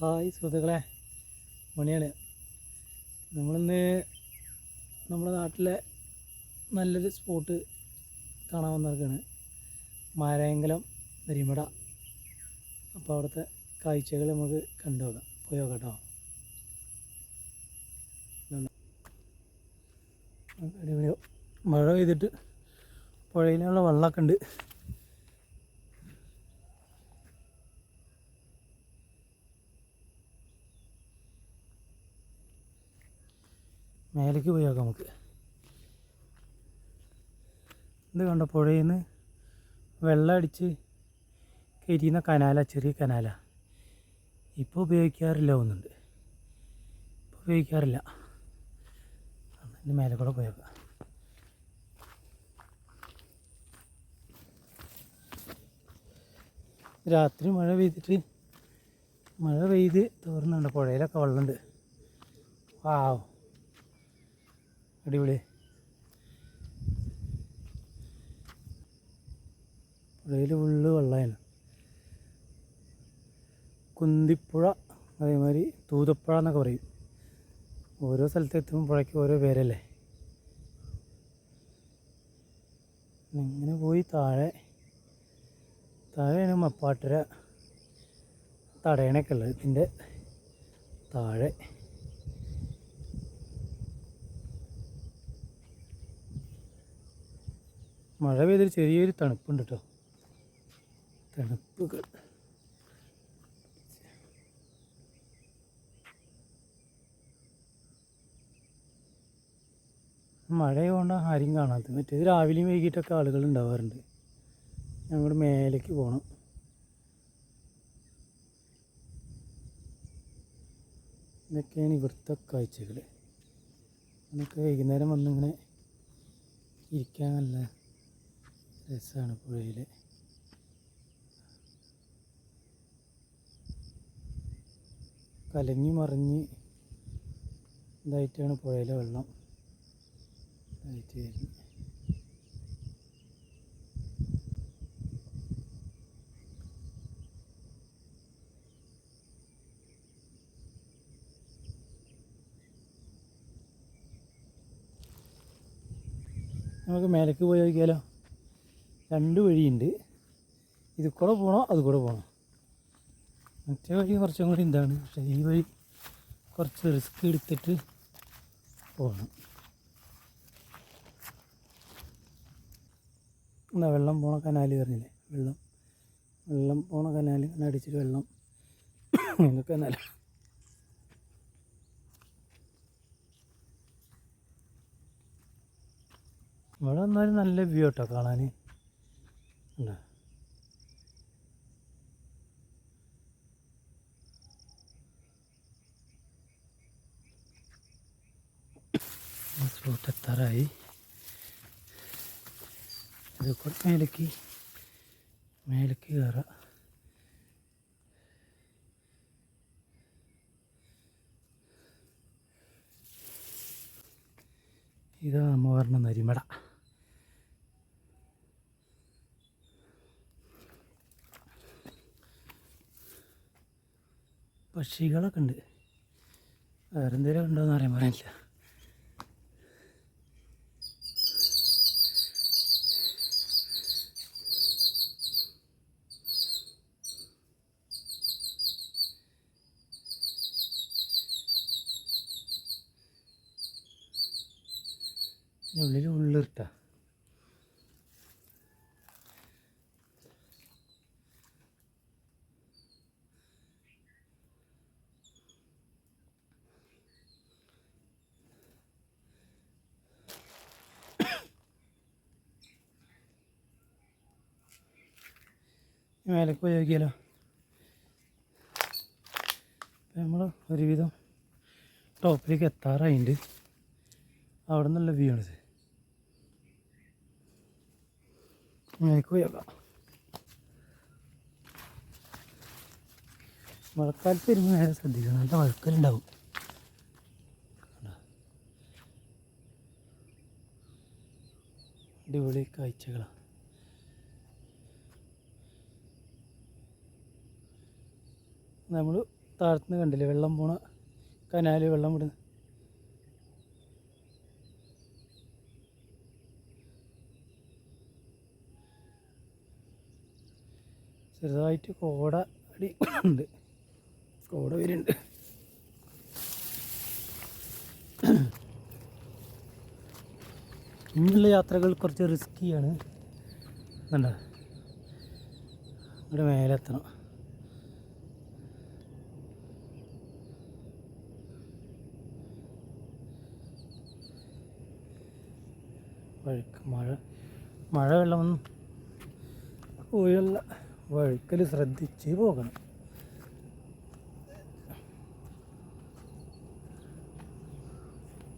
Hi സുഹൃത്തുക്കളെ. മണിയാണ്. നമ്മളിന്ന് നമ്മുടെ നാട്ടിലെ നല്ലൊരു സ്പോട്ട് കാണാൻ വന്നിരിക്കുകയാണ് മാരായങ്കലം വരിമട അപ്പോൾ അവിടുത്തെ കാഴ്ചകൾ നമുക്ക് കണ്ടുപോകാം പോയി നോക്കട്ടോ കേട്ടോ. അടിപൊളി. മഴ പെയ്തിട്ട് പുഴയിലുള്ള വെള്ളമൊക്കെ ഉണ്ട്. മേലേക്ക് പോയി നോക്കാം നമുക്ക്. ഇത് കണ്ട പുഴയിൽ നിന്ന് വെള്ളം അടിച്ച് കയറ്റിയുന്ന കനാല ചെറിയ കനാല. ഇപ്പോൾ ഉപയോഗിക്കാറില്ല ഒന്നുണ്ട് ഇപ്പോൾ ഉപയോഗിക്കാറില്ല. അതിന്റെ മേലെ കൂടെ പോയി നോക്കാം. രാത്രി മഴ പെയ്തിട്ട് മഴ പെയ്ത് തീർന്നുണ്ട്. പുഴയിലൊക്കെ വെള്ളമുണ്ട്. വാവ് അടിപൊളി. പുഴയിൽ ഫുള്ള് വെള്ളമാണ് കുന്തിപ്പുഴ അതേമാതിരി തൂതപ്പുഴ എന്നൊക്കെ പറയും. ഓരോ സ്ഥലത്ത് എത്തുമ്പോൾ പുഴയ്ക്ക് ഓരോ പേരല്ലേ? ഇങ്ങനെ പോയി താഴെ താഴെയാണ് മപ്പാട്ടര തടയണൊക്കെ ഉള്ളത്. ഇതിന്റെ താഴെ. മഴ പെയ്തൊരു ചെറിയൊരു തണുപ്പുണ്ട് കേട്ടോ തണുപ്പുകൾ. മഴയുകൊണ്ട് ആരും കാണാത്തത് മറ്റേത് രാവിലെയും വൈകിട്ടൊക്കെ ആളുകൾ ഉണ്ടാവാറുണ്ട്. ഞങ്ങൾ മേലേക്ക് പോകണം ഇതൊക്കെയാണ് ഇവിടുത്തെ കാഴ്ചകൾ നമുക്ക് വൈകുന്നേരം വന്നിങ്ങനെ ഇരിക്കാൻ നല്ല രസമാണ് പുഴയിൽ കലങ്ങി മറിഞ്ഞ് ഇതായിട്ടാണ് പുഴയിലെ വെള്ളം. ഇതായിട്ട് വരുന്നത്. നമുക്ക് മേലേക്ക് പോയി നോക്കിയാലോ? രണ്ട് വഴിയുണ്ട്. ഇത് കൂടെ പോകണോ അത് കൂടെ പോകണോ മറ്റേ വഴി കുറച്ചും കൂടി എന്താണ് പക്ഷേ ഈ വഴി കുറച്ച് റിസ്ക് എടുത്തിട്ട് പോകണം എന്താ വെള്ളം പോണ കനാല് പറഞ്ഞില്ലേ? വെള്ളം. വെള്ളം പോണ കനാല്. അടിച്ചിട്ട് വെള്ളം. ഇതൊക്കെ കനാല. ഇവിടെ വന്നാലും നല്ല വ്യൂ കേട്ടോ കാണാൻ ഉണ്ടോ സ്പോട്ട് എത്താറായി ഇത് കൂടെ മേലേക്ക് മേലേക്ക് ഇതാ നമ്മ പറഞ്ഞ നരിമട പക്ഷികളൊക്കെ ഉണ്ട്. വേറെ എന്തെങ്കിലും ഉണ്ടോ എന്ന് അറിയാൻ പറയാനില്ല. ഉള്ളിൽ ഉള്ളിർട്ടാ മേലേക്ക് പോയി നോക്കിയാലോ? നമ്മൾ ഒരുവിധം ടോപ്പിലേക്ക് എത്താറായിട്ടുണ്ട് അവിടെ നിന്നുള്ള വ്യൂ ആണിത്. മേലേക്ക് പോയി നോക്കാം. മഴക്കാലത്ത് വരുമ്പോൾ നേരെ ശ്രദ്ധിക്കണം. നല്ല മഴക്കലുണ്ടാവും? അടിപൊളി കാഴ്ചകളാണ് നമ്മൾ താഴത്തുനിന്ന് കണ്ടില്ലേ വെള്ളം പോണ കനാല് വെള്ളം വിടുന്ന. ചെറുതായിട്ട് കോട അടി ഉണ്ട്. കോട വരുന്നുണ്ട് ഇനിയുള്ള യാത്രകൾ കുറച്ച് റിസ്ക്കിയാണ് എന്താ ഇവിടെ മേലെ വഴുക്ക് മഴ മഴ വെള്ളമൊന്നും പോയുള്ള വഴുക്കൽ ശ്രദ്ധിച്ച് പോകണം.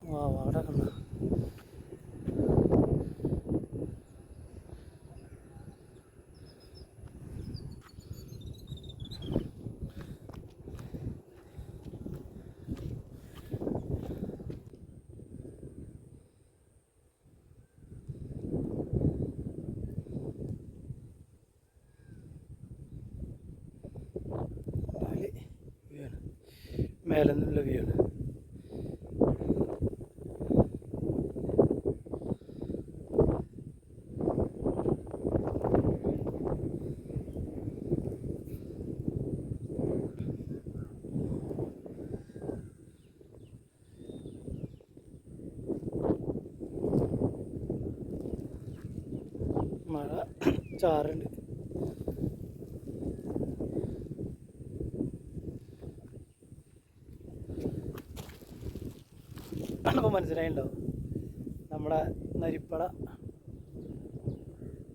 ആ അവിടെ കണ്ട മേലെ നിന്നുള്ള വ്യൂ ആണ് മഴ ചാറുണ്ട്. കണ്ടപ്പോൾ മനസ്സിലായിണ്ടോ? നമ്മുടെ നരിപ്പട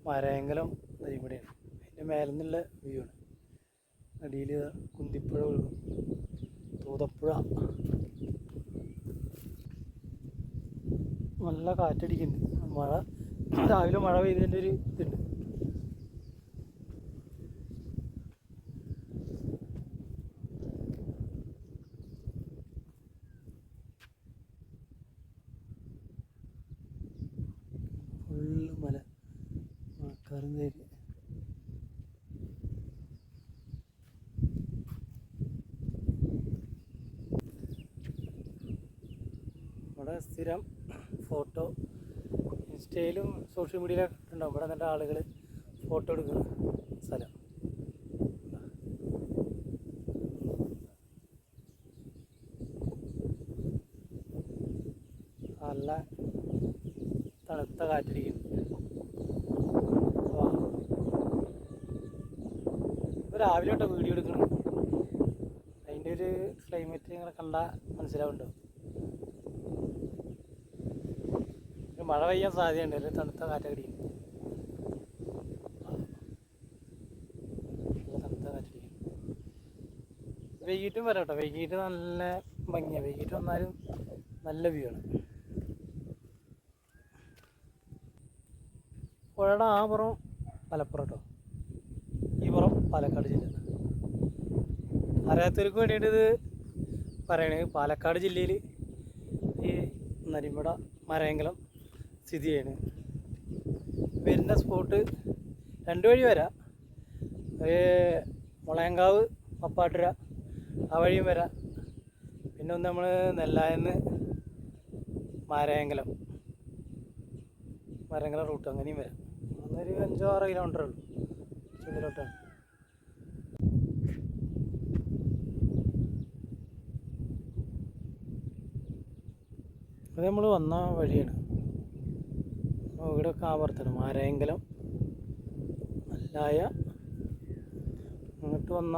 മരയങ്കലം നരിപ്പടയാണ് അതിന്റെ മേലെ നിന്നുള്ള വ്യൂ ആണ്. അടിയിൽ കുന്തിപ്പുഴ ഒഴുകും. തൂതപ്പുഴ. നല്ല കാറ്റടിക്കുന്നുണ്ട്. മഴ രാവിലെ മഴ പെയ്തതിന്റെ ഒരു ഇതുണ്ട് ഫുള്ള് മല കയറി ഇവിടെ സ്ഥിരം ഫോട്ടോ ഇൻസ്റ്റയിലും സോഷ്യൽ മീഡിയയിലൊക്കെ ഉണ്ടാവും ഇവിടെ നിന്നിട്ട് ആളുകൾ ഫോട്ടോ എടുക്കുന്ന രാവിലെ കേട്ടോ വീഡിയോ എടുക്കണം അതിന്റെ ഒരു ക്ലൈമറ്റ് നിങ്ങൾ കണ്ടാൽ മനസ്സിലാവുണ്ടോ? മഴ പെയ്യാൻ സാധ്യതയുണ്ട് അല്ലെങ്കിൽ തണുത്ത കാറ്റടിക്കും തണുത്ത കാറ്റടിക്കും വൈകിട്ടും വരാം കേട്ടോ വൈകിട്ട് നല്ല ഭംഗിയാണ് വൈകിട്ട് വന്നാലും നല്ല വ്യൂ ആണ്. പുഴയുടെ ആ പുറം മലപ്പുറം കേട്ടോ ഈ പുറം പാലക്കാട് ജില്ല അറിയാത്തവർക്ക് വേണ്ടിയിട്ട് ഇത് പറയണേ. പാലക്കാട് ജില്ലയിൽ ഈ നരിമുട മരയങ്കലം സ്ഥിതി ചെയ്യണ്. വരുന്ന സ്പോട്ട് രണ്ട് വഴി വരാം. മുളയങ്കാവ് പപ്പാട്ടുര ആ വഴിയും വരാം. പിന്നെ ഒന്ന് നമ്മൾ നെല്ലായെന്ന് മാരയങ്കലം. മരങ്കലം റൂട്ട് അങ്ങനെയും വരാം. അന്നൊരു അഞ്ചോ ആറോ കിലോമീറ്റർ ഉള്ളൂ. ചുണ്ടിലോട്ടാണ്. അത് നമ്മൾ വന്ന വഴിയാണ്. അപ്പോൾ ഇവിടെ ആവർത്തനം. മാരയങ്കലം അല്ലായ ഇങ്ങോട്ട് വന്ന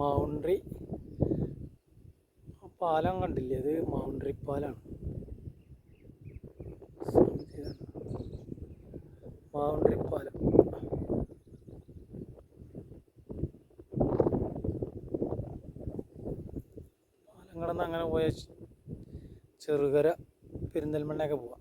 മൗണ്ട്രി. പാലം കണ്ടില്ലേ? അത് മൗണ്ട്രി പാലാണ്. മൗണ്ട്രി പാലം. പാലം കടന്ന് അങ്ങനെ പോയ ചെറുകര പെരിന്തൽമണ്ണയൊക്കെ പോവാം.